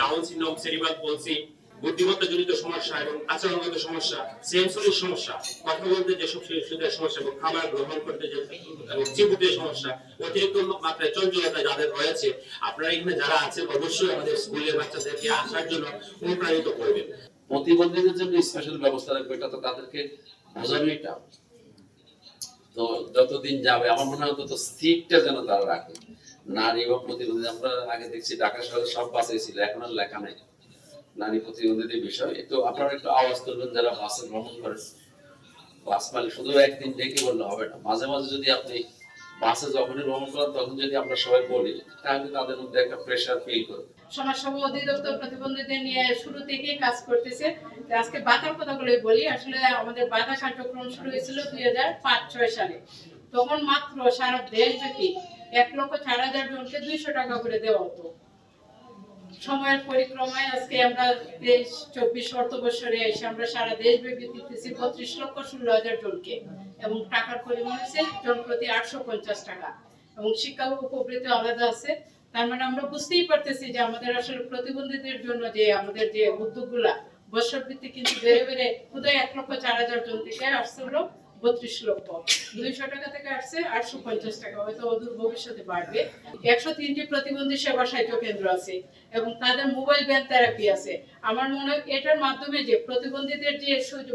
Down syndrome পলসি বুদ্ধিমত্তা জনিত সমস্যা এবং আচরণগত সমস্যা সমস্যা, কথা বলতে যেসব শিশুদের সমস্যা এবং খাবার গ্রহণ করতে যে সমস্যা, অতিরিক্ত মাত্রায় চঞ্চলতা যাদের রয়েছে, আপনারা এখানে যারা আছেন, অবশ্যই আমাদের স্কুলের বাচ্চাদেরকে আসার জন্য অনুপ্রাণিত করবেন। প্রতিবন্ধীদের জন্য স্পেশাল ব্যবস্থা রাখবে, এটা তো তাদেরকে তো যতদিন যাবে, আমার মনে হয় অন্তত সিটটা যেন তারা রাখে। নারী এবং প্রতিবন্ধী, আমরা আগে দেখছি ঢাকা শহরে সব বাসে ছিল, এখন আর লেখা নেই। নারী প্রতিবন্ধীদের বিষয়। তো আপনারা একটু আওয়াজ তুলবেন যারা বাসে ভ্রমণ করেন বাস মালিক শুধু একদিন ডেকে বললে হবে না। মাঝে মাঝে যদি আপনি বাসে যখনই ভ্রমণ করেন, তখন যদি আমরা সবাই বলি, তাহলে তাদের মধ্যে একটা প্রেশার ফিল করবে অধিদপ্তর প্রতিবন্ধীদের নিয়ে শুরু থেকেই কাজ করতেছে। আজকে বাধার কথাগুলোই বলি। আসলে আমাদের বাধা কার্যক্রম শুরু হয়েছিল দুই হাজার পাঁচ, ছয় সালে। তখন মাত্র সারা দেশব্যাপী এক লক্ষ চার হাজার জনকে দুইশো টাকা করে দেওয়া হতো। সময়ের পরিক্রমায় আজকে আমরা তেইশ চব্বিশ এসে আমরা সারা দিতেছি বত্রিশ লক্ষ ষোলো হাজার জনকে এবং টাকার পরিমাণ হচ্ছে আটশো পঞ্চাশ টাকা এবং শিক্ষা আলাদা আছে। তার মানে আমরা বুঝতেই পারতেছি যে আমাদের আসলে প্রতিবন্ধীদের জন্য যে আমাদের যে উদ্যোগগুলা বছর ভিত্তিক কিন্তু বেড়ে বেড়ে খুদাই এক লক্ষ চার হাজার জন থেকে আসছে হলো বত্রিশ লক্ষ। দুইশো টাকা থেকে আসছে, আটশো পঞ্চাশ টাকা। হয়তো ভবিষ্যতে বাড়বে। একশো তিনটি প্রতিবন্ধী সেবা সাহিত্য কেন্দ্র আছে এবং তাদের মোবাইল ব্যান থেরাপি আছে। আমার মনে হয় এটার মাধ্যমে যে প্রতিবন্ধীদের যে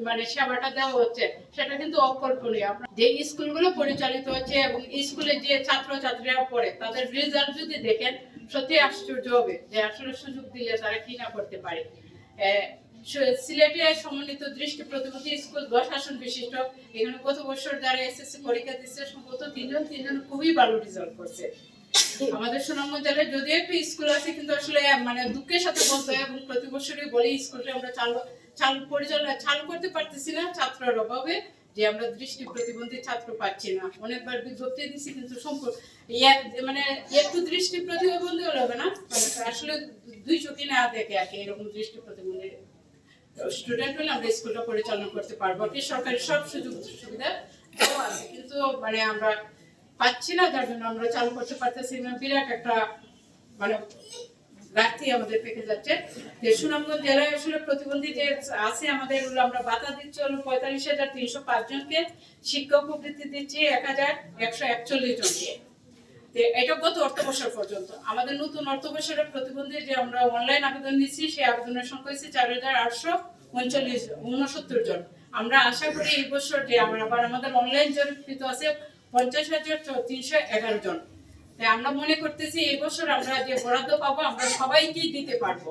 মানে সেবাটা দেওয়া হচ্ছে, সেটা কিন্তু অকল্পনীয়। আপনার যে স্কুলগুলো পরিচালিত হচ্ছে এবং স্কুলে যে ছাত্র ছাত্রীরা পড়ে, তাদের রেজাল্ট যদি দেখেন সত্যি আশ্চর্য হবে যে আসলে সুযোগ দিলে তারা কি না করতে পারে। সিলেটে সমন্বিত দৃষ্টি স্কুল দশ আসন বিশিষ্ট। এখানে বছর যারা এসএসসি পরীক্ষা দিচ্ছে তিনজন তিনজন খুবই ভালো রেজাল্ট করছে। আমাদের একটা স্কুল আছে, কিন্তু আসলে মানে দুঃখের সাথে বলতে হয়, এবং প্রতি বছরই বলি স্কুলটা আমরা চালু চালু পরিচালনা, চালু করতে পারতেছি না ছাত্রের অভাবে, যে আমরা দৃষ্টি প্রতিবন্ধী ছাত্র পাচ্ছি না। অনেকবার বিজ্ঞপ্তি দিচ্ছি কিন্তু সম্পূর্ণ মানে একটু দৃষ্টি প্রতিবন্ধী হবে না, আসলে দুই চোখে না দেখে আর কি এরকম দৃষ্টি প্রতিবন্ধী স্টুডেন্ট হলে আমরা স্কুলটা পরিচালনা করতে পারব। কি সরকারি সব সুযোগ সুবিধা আছে। কিন্তু মানে আমরা পাচ্ছি না, যার জন্য আমরা চালু করতে পারতেছি না। বিরাট একটা মানে ঘাটতি আমাদের পেকে যাচ্ছে। যে সুনামগঞ্জ জেলায় আসলে প্রতিবন্ধী যে আছে আমাদের আমরা বাতা দিচ্ছি হলো পঁয়তাল্লিশ হাজার তিনশো পাঁচ জনকে। শিক্ষা উপবৃত্তি দিচ্ছি এক হাজার একশো একচল্লিশ জনকে। এটা গত অর্থ বছর পর্যন্ত। আমাদের নতুন অর্থ বছরের প্রতিবন্ধী যে আমরা অনলাইন আবেদন নিচ্ছি সেই আবেদনের সংখ্যা হচ্ছে চার হাজার আটশো উনচল্লিশ, উনসত্তর জন। আমরা আশা করি এই বছর যে আমরা আবার আমাদের অনলাইন জরিপকৃত আছে পঞ্চাশ হাজার তিনশো এগারো জন। তাই আমরা মনে করতেছি এই বছর আমরা যে বরাদ্দ পাবো, আমরা সবাইকেই দিতে পারব।